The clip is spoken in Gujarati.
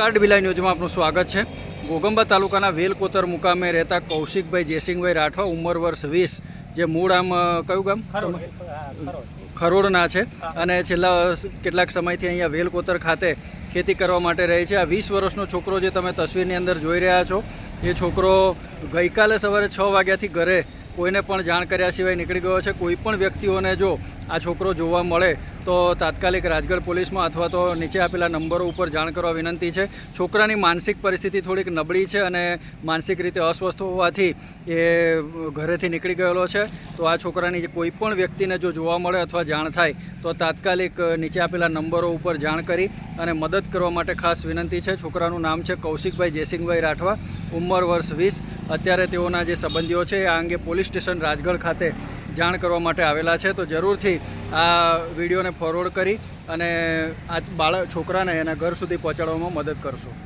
કાર્ડ બિલાઈ ન્યૂઝમાં આપનું સ્વાગત છે. ઘોગંબા તાલુકાના વેલકોતર મુકામે રહેતા કૌશિકભાઈ જયસિંહભાઈ રાઠવા ઉંમર વર્ષ વીસ જે મૂળ આમ કયું ગામ? ખરોડના છે. અને છેલ્લા કેટલાક સમયથી અહીંયા વેલકોતર ખાતે ખેતી કરવા માટે રહે છે. આ વીસ વર્ષનો છોકરો જે તમે તસવીરની અંદર જોઈ રહ્યા છો એ છોકરો ગઈકાલે સવારે છ વાગ્યાથી ઘરે કોઈને પણ જાણ કર્યા સિવાય નીકળી ગયો છે. કોઈ પણ વ્યક્તિઓને જો આ છોકરો જોવા મળે તો તાત્કાલિક રાજગઢ પોલીસમાં અથવા તો નીચે આપેલા નંબરો ઉપર જાણ કરવા વિનંતી છે. છોકરાની માનસિક પરિસ્થિતિ થોડીક નબળી છે અને માનસિક રીતે અસ્વસ્થ હોવાથી એ ઘરેથી નીકળી ગયેલો છે. તો આ છોકરાની કોઈ પણ વ્યક્તિને જો જોવા મળે અથવા જાણ થાય તો તાત્કાલિક નીચે આપેલા નંબરો ઉપર જાણ કરી અને મદદ કરવા માટે ખાસ વિનંતી છે. છોકરાનું નામ છે કૌશિકભાઈ જયસિંહભાઈ રાઠવા. ઉંમર વર્ષ વીસ. અત્યારે તેઓના જે સંબંધીઓ છે, આ અંગે પોલીસ સ્ટેશન રાજગઢ ખાતે જાણ કરવા માટે આવેલા છે. તો જરૂરથી આ વિડીયોને ફોરવર્ડ કરી અને આ બાળક, છોકરાને એના ઘર સુધી પહોંચાડવામાં મદદ કરશો.